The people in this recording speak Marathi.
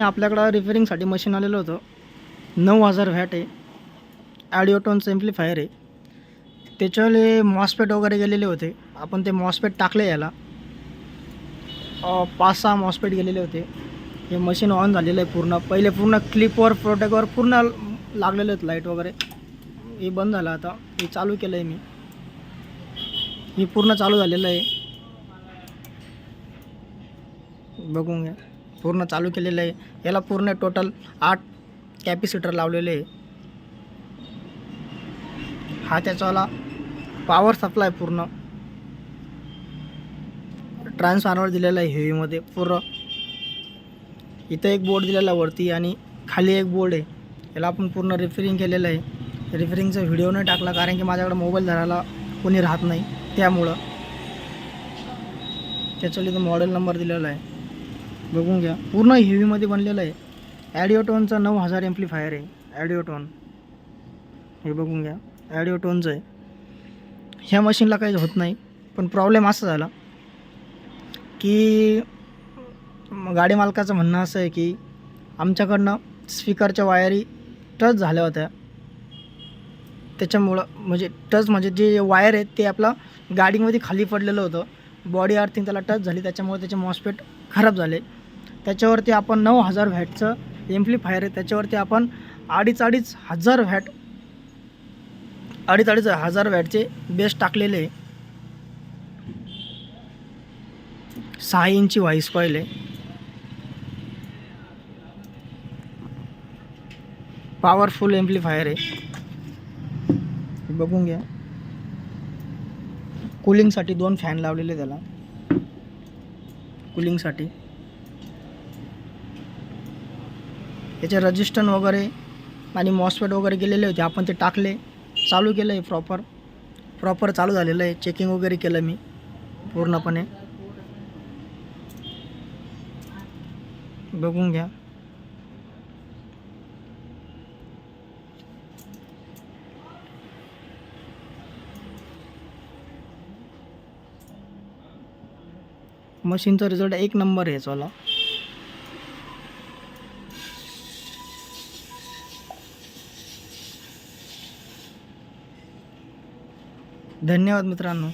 आपल्याकडं रिपेरिंगसाठी मशीन आलेलं होतं. नऊ हजार व्हॅट आहे ॲडिओटोनचं एम्प्लिफायर आहे. त्याच्यावाले मॉसपेट वगैरे गेलेले होते. आपण ते मॉसपेट टाकले याला. पाच सहा मॉसपेट गेलेले होते. हे मशीन ऑन झालेलं आहे पूर्ण. पहिले पूर्ण क्लिपवर प्रोटेक्टवर पूर्ण लागलेले आहेत लाइट वगैरे. हे बंद झालं आता. हे चालू केलं आहे मी. हे पूर्ण चालू झालेलं आहे. बघून घ्या. पूर्ण चालू केलेलं आहे. याला पूर्ण टोटल आठ कॅपॅसिटर लावलेले आहे. हा त्याच्यावाला पॉवर सप्लाय पूर्ण. ट्रान्सफॉर्मर दिलेला आहे हेवीमध्ये पूर्ण. इथं एक बोर्ड दिलेला आहे वरती आणि खाली एक बोर्ड आहे. याला आपण पूर्ण रिफेरिंग केलेलं आहे. रिपेरिंगचा व्हिडिओ नाही टाकला कारण की माझ्याकडे मोबाईल धरायला कोणी राहत नाही. त्यामुळं त्याच्यावर इथं मॉडेल नंबर दिलेला आहे. बघून घ्या. पूर्ण हेवीमध्ये बनलेलं आहे. ॲडिओटॉनचा नऊ हजार एम्प्लिफायर आहे. ॲडिओटोन हे बघून घ्या. ॲडिओटॉनचं आहे. ह्या मशीनला काही होत नाही. पण प्रॉब्लेम असा झाला की गाडी मालकाचं म्हणणं असं आहे की आमच्याकडनं स्पीकरच्या वायरी टच झाल्या होत्या. त्याच्यामुळं म्हणजे टच म्हणजे जे वायर आहेत ते आपलं गाडीमध्ये खाली पडलेलं होतं. बॉडी अर्थिंग त्याला टच झाली. त्याच्यामुळे त्याचे मॉस्पेट खराब झाले. त्याच्यावरती आपण नऊ हजार व्हॅटचं एम्प्लिफायर आहे. त्याच्यावरती आपण अडीच अडीच हजार व्हॅट अडीच अडीच हजार व्हॅटचे बेस टाकलेले सहा इंची व्हाईस कॉईल आहे पॉवरफुल एम्प्लिफायर आहे बघून घ्या. कूलिंगसाठी दोन फॅन लावलेले त्याला. कूलिंगसाठी त्याचे रजिस्टन वगैरे आणि मॉसपेट वगैरे गेलेले होते. आपण ते टाकले. चालू केलं आहे प्रॉपर प्रॉपर चालू झालेलं आहे. चेकिंग वगैरे केलं मी पूर्णपणे. बघून घ्या. मशीनचा रिझल्ट एक नंबर आहे चला धन्यवाद मित्रांनो.